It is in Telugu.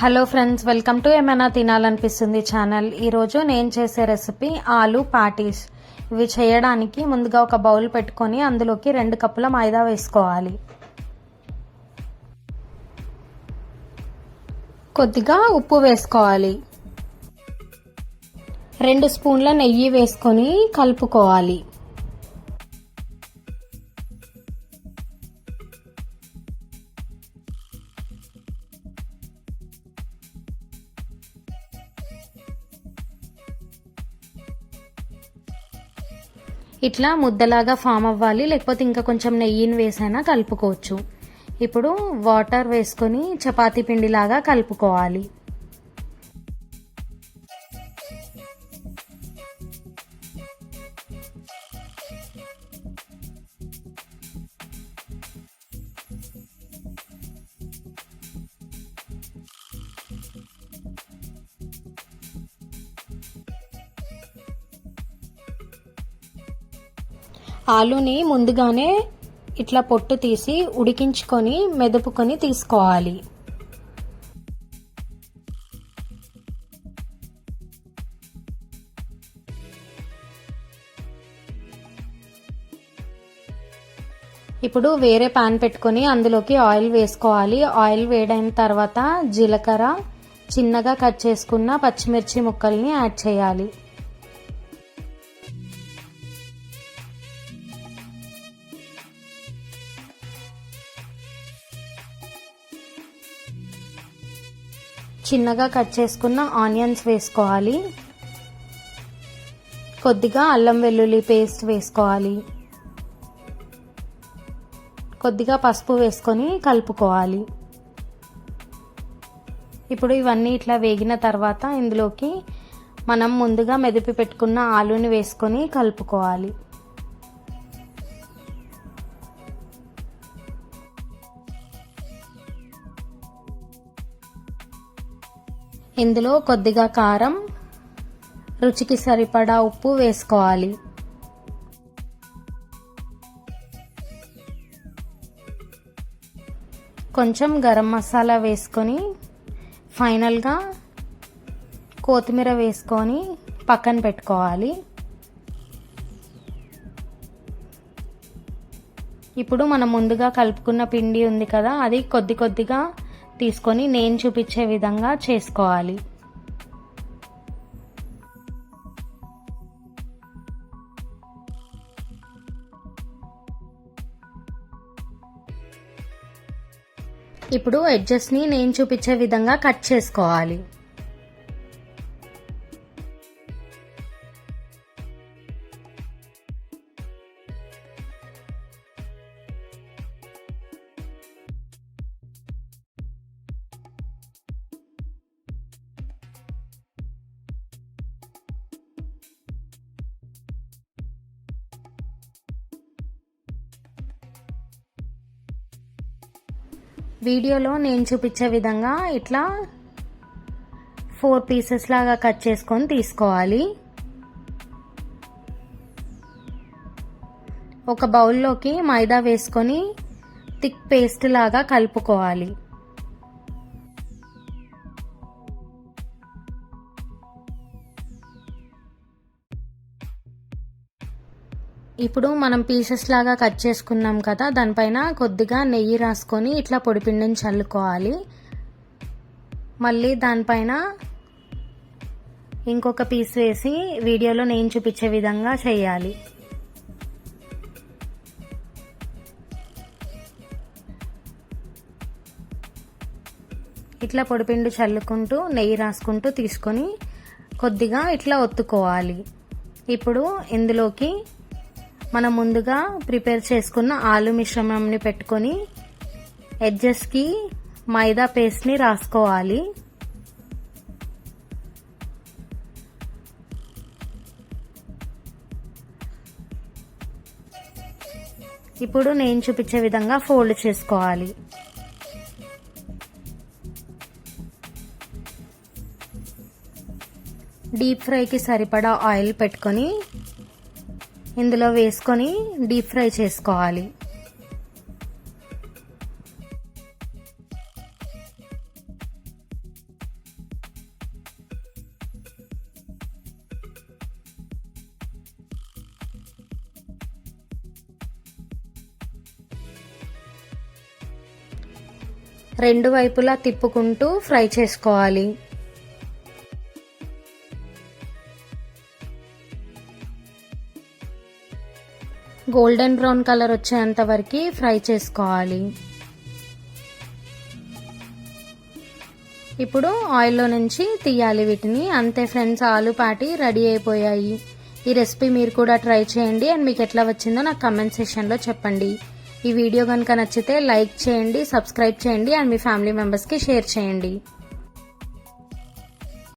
హలో ఫ్రెండ్స్ వెల్కమ్ టు ఏమైనా తినాలనిపిస్తుంది ఛానల్ ఈరోజు నేను చేసే రెసిపీ ఆలు పాటీస్. ఇవి చేయడానికి ముందుగా ఒక బౌల్ పెట్టుకొని అందులోకి రెండు కప్పుల మైదా వేసుకోవాలి. కొద్దిగా ఉప్పు వేసుకోవాలి. రెండు స్పూన్ల నెయ్యి వేసుకొని కలుపుకోవాలి. ఇట్లా ముద్దలాగా ఫామ్ అవ్వాలి లేకపోతే ఇంకా కొంచెం నెయ్యిని వేసైనా కలుపుకోవచ్చు. ఇప్పుడు వాటర్ వేసుకొని చపాతీ పిండిలాగా కలుపుకోవాలి. ఆలుని ముందుగానే ఇట్లా పొట్టు తీసి ఉడికించుకొని మెదుపుకొని తీసుకోవాలి. ఇప్పుడు వేరే పాన్ పెట్టుకొని అందులోకి ఆయిల్ వేసుకోవాలి. ఆయిల్ వేడైన తర్వాత జీలకర్ర చిన్నగా కట్ చేసుకున్న పచ్చిమిర్చి ముక్కల్ని యాడ్ చేయాలి. చిన్నగా కట్ చేసుకున్న ఆనియన్స్ వేసుకోవాలి. కొద్దిగా అల్లం వెల్లుల్లి పేస్ట్ వేసుకోవాలి. కొద్దిగా పసుపు వేసుకొని కలుపుకోవాలి. ఇప్పుడు ఇవన్నీ ఇట్లా వేగిన తర్వాత ఇందులోకి మనం ముందుగా మెదిపి పెట్టుకున్న ఆలుని వేసుకొని కలుపుకోవాలి. ఇందులో కొద్దిగా కారం రుచికి సరిపడా ఉప్పు వేసుకోవాలి. కొంచెం గరం మసాలా వేసుకొని ఫైనల్గా కొత్తిమీర వేసుకొని పక్కన పెట్టుకోవాలి. ఇప్పుడు మనం ముందుగా కలుపుకున్న పిండి ఉంది కదా అది కొద్ది కొద్దిగా తీసుకొని నేను చూపించే విధంగా చేసుకోవాలి. ఇప్పుడు ఎడ్జెస్ని నేను చూపించే విధంగా కట్ చేసుకోవాలి. వీడియోలో నేను చూపించే విధంగా ఇట్లా ఫోర్ పీసెస్ లాగా కట్ చేసుకొని తీసుకోవాలి. ఒక బౌల్లోకి మైదా వేసుకొని థిక్ పేస్ట్ లాగా కలుపుకోవాలి. ఇప్పుడు మనం పీసెస్ లాగా కట్ చేసుకున్నాం కదా దానిపైన కొద్దిగా నెయ్యి రాసుకొని ఇట్లా పొడిపిండిని చల్లుకోవాలి. మళ్ళీ దానిపైన ఇంకొక పీస్ వేసి వీడియోలో నేను చూపించే విధంగా చేయాలి. ఇట్లా పొడిపిండి చల్లుకుంటూ నెయ్యి రాసుకుంటూ తీసుకొని కొద్దిగా ఇట్లా ఒత్తుకోవాలి. ఇప్పుడు ఇందులోకి మనం ముందుగా ప్రిపేర్ చేసుకున్న ఆలు మిశ్రమంని పెట్టుకొని ఎడ్జెస్కి మైదా పేస్ట్ని రాసుకోవాలి. ఇప్పుడు నేను చూపించే విధంగా ఫోల్డ్ చేసుకోవాలి. డీప్ ఫ్రైకి సరిపడా ఆయిల్ పెట్టుకొని ఇందులో వేసుకొని డీప్ ఫ్రై చేసుకోవాలి. రెండు వైపులా తిప్పుకుంటూ ఫ్రై చేసుకోవాలి. గోల్డెన్ బ్రౌన్ కలర్ వచ్చేంత వరకు ఫ్రై చేసుకోవాలి. ఇప్పుడు ఆయిల్లో నుంచి తీయాలి వీటిని. అంతే ఫ్రెండ్స్ ఆలు పాటి రెడీ అయిపోయాయి. ఈ రెసిపీ మీరు కూడా ట్రై చేయండి. అండ్ మీకు ఎట్లా వచ్చిందో నాకు కమెంట్ సెషన్లో చెప్పండి. ఈ వీడియో కనుక నచ్చితే లైక్ చేయండి సబ్స్క్రైబ్ చేయండి అండ్ మీ ఫ్యామిలీ మెంబర్స్కి షేర్ చేయండి.